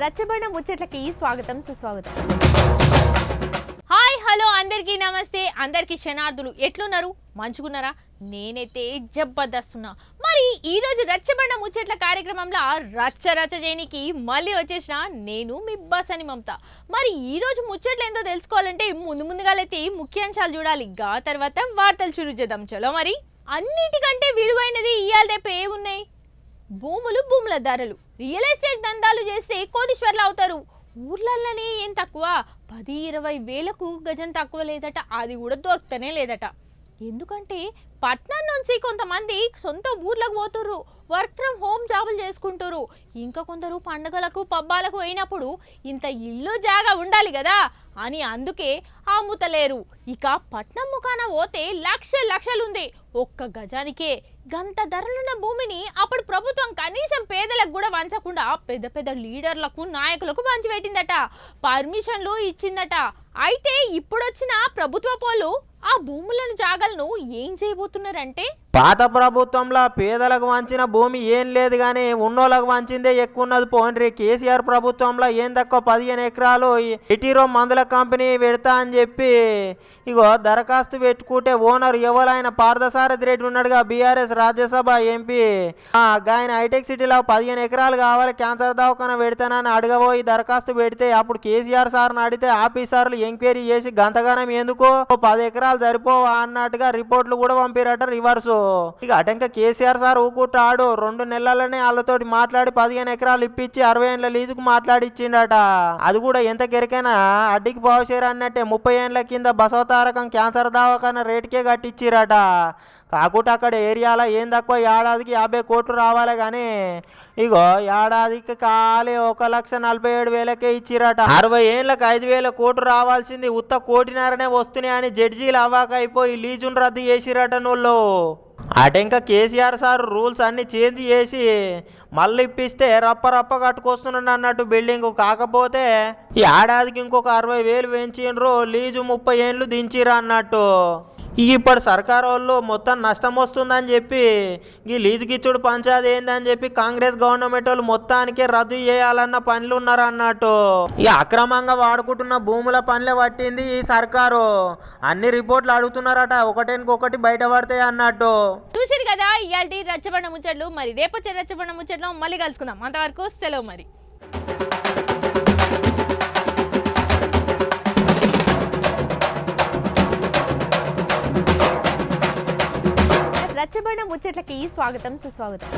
రచ్చబండ ముచ్చట్లకి స్వాగతం సుస్వాగతం. Hi hello అందరికీ నమస్తే. అందరికీ క్షణార్థులు ఎట్లున్నారు? మంచుకున్నారా నేనైతే జబర్దస్తున్నా. మరి ఈ రోజు రచ్చబండ ముచ్చట్ల కార్యక్రమంలో రచ్చ రచ్చ చేయనికి మళ్ళీ వచ్చేసిన నేను మీ బసని మమత. మరి ఈ రోజు ముచ్చట్లు ఏందో తెలుసుకోవాలంటే ముందు ముందుగాలైతే ముఖ్యాంశాలు చూడాలి. గా తర్వాత వార్తలు చూరు చేద్దాం చలో మరి. అన్నిటికంటే విలువైనది ఇవాళ రేపు భూములు భూముల ధరలు రియల్ ఎస్టేట్ దందాలు చేస్తే కోటీశ్వర్లు అవుతారు. ఊర్లలోనే ఏం తక్కువ? పది ఇరవై వేలకు గజం తక్కువ లేదట. అది కూడా దొరుకుతనే లేదట. ఎందుకంటే పట్నం నుంచి కొంతమంది సొంత ఊర్లకు పోతుర్రు. వర్క్ ఫ్రమ్ హోమ్ జాబులు చేసుకుంటారు ఇంకా కొందరు పండుగలకు పబ్బాలకు అయినప్పుడు ఇంత ఇల్లు జాగా ఉండాలి కదా అని అందుకే అమ్ముతలేరు ఇక పట్నం ముఖాన పోతే లక్ష లక్షలుంది. ఒక్క గజానికే. గంత ధరలున్న భూమిని అప్పుడు ప్రభుత్వం కనీసం పేదలకు కూడా వంచకుండా పెద్ద పెద్ద లీడర్లకు నాయకులకు పంచిపెట్టిందట. పర్మిషన్లు ఇచ్చిందట. అయితే ఇప్పుడొచ్చిన ప్రభుత్వ పోలు ఆ భూములను జాగలను ఏం తాగుతున్నారంటే పాత ప్రభుత్వంలో పేదలకు వంచిన భూమి ఏం లేదు కానీ ఉన్నోళ్ళకు వంచిందే ఎక్కువ ఉన్నది. పోన్రి కేసీఆర్ ప్రభుత్వంలో ఏం తక్కువ పదిహేను ఎకరాలు ఎటీరో మందుల కంపెనీ పెడతా అని చెప్పి ఇగో దరఖాస్తు పెట్టుకుంటే ఓనర్ ఎవరైనా పార్థసారథి రెడ్డి ఉన్నాడుగా బీఆర్ఎస్ రాజ్యసభ ఎంపీ. ఆయన హైటెక్ సిటీలో పదిహేను ఎకరాలు కావాలి క్యాన్సర్ దవాఖాన పెడతానని అడగబోయి దరఖాస్తు పెడితే అప్పుడు కేసీఆర్ సార్ని అడిగితే ఆఫీసర్లు ఎంక్వైరీ చేసి గంతగానం ఎందుకు? పది ఎకరాలు సరిపోవా? అన్నట్టుగా రిపోర్ట్లు కూడా పంపిరట రివర్సు. ఇక అటంక కేసీఆర్ సార్ ఊకుంటాడు. రెండు నెలలనే వాళ్ళతోటి మాట్లాడి పదిహేను ఎకరాలు ఇప్పించి అరవై ఏళ్ళ లీజుకు మాట్లాడిచ్చిండట. అది కూడా ఎంత గెరికైనా అడ్డికి బావుషేర్ అన్నట్టే ముప్పై ఏళ్ళ కింద బసవతారకం క్యాన్సర్ దవాఖాన రేటుకే కట్టించిరట కాకుండా అక్కడ ఏరియాలో ఏం తక్కువ? ఏడాదికి యాభై కోట్లు రావాలి కానీ ఇగో ఏడాదికి ఖాళీ ఒక లక్ష నలభై ఏడు వేలకే ఇచ్చిరట. అరవై ఏళ్ళకి ఐదు వేల కోట్లు రావాల్సింది ఉత్త కోటిన్నరనే వస్తున్నాయని జడ్జీలు అవాక అయిపోయి లీజును రద్దు చేసిరట నోళ్ళు. అటెంక కేసీఆర్ సార్ రూల్స్ అన్నీ చేంజ్ చేసి మళ్ళీ ఇప్పిస్తే రప్ప రప్ప కట్టుకొస్తున్నాడు అన్నట్టు బిల్డింగ్. కాకపోతే ఏడాదికి ఇంకొక అరవై వేలు పెంచిండ్రు లీజు ముప్పై ఏళ్ళు దించిరా అన్నట్టు. ఇప్పటి ఇప్పుడు సర్కార్ వాళ్ళు మొత్తం నష్టం వస్తుందని చెప్పి ఈ లీజుకిచ్చుడు పంచాది ఏందని చెప్పి కాంగ్రెస్ గవర్నమెంట్ వాళ్ళు మొత్తానికే రద్దు చేయాలన్న పనులు ఉన్నారు అన్నట్టు. ఈ అక్రమంగా వాడుకుంటున్న భూముల పనులే పట్టింది ఈ సర్కారు. అన్ని రిపోర్ట్లు అడుగుతున్నారట ఒకటికొకటి బయటపడతాయి అన్నట్టు. చూసిరు కదా ఇవాళ రచ్చబండ ముచ్చట్లు. మరి రేపొచ్చే రచ్చబండ ముచ్చట్లు మళ్ళీ కలుసుకుందాం. అంతవరకు సెలవు మరి. రచ్చబండ ముచ్చట్లకి స్వాగతం సుస్వాగతం.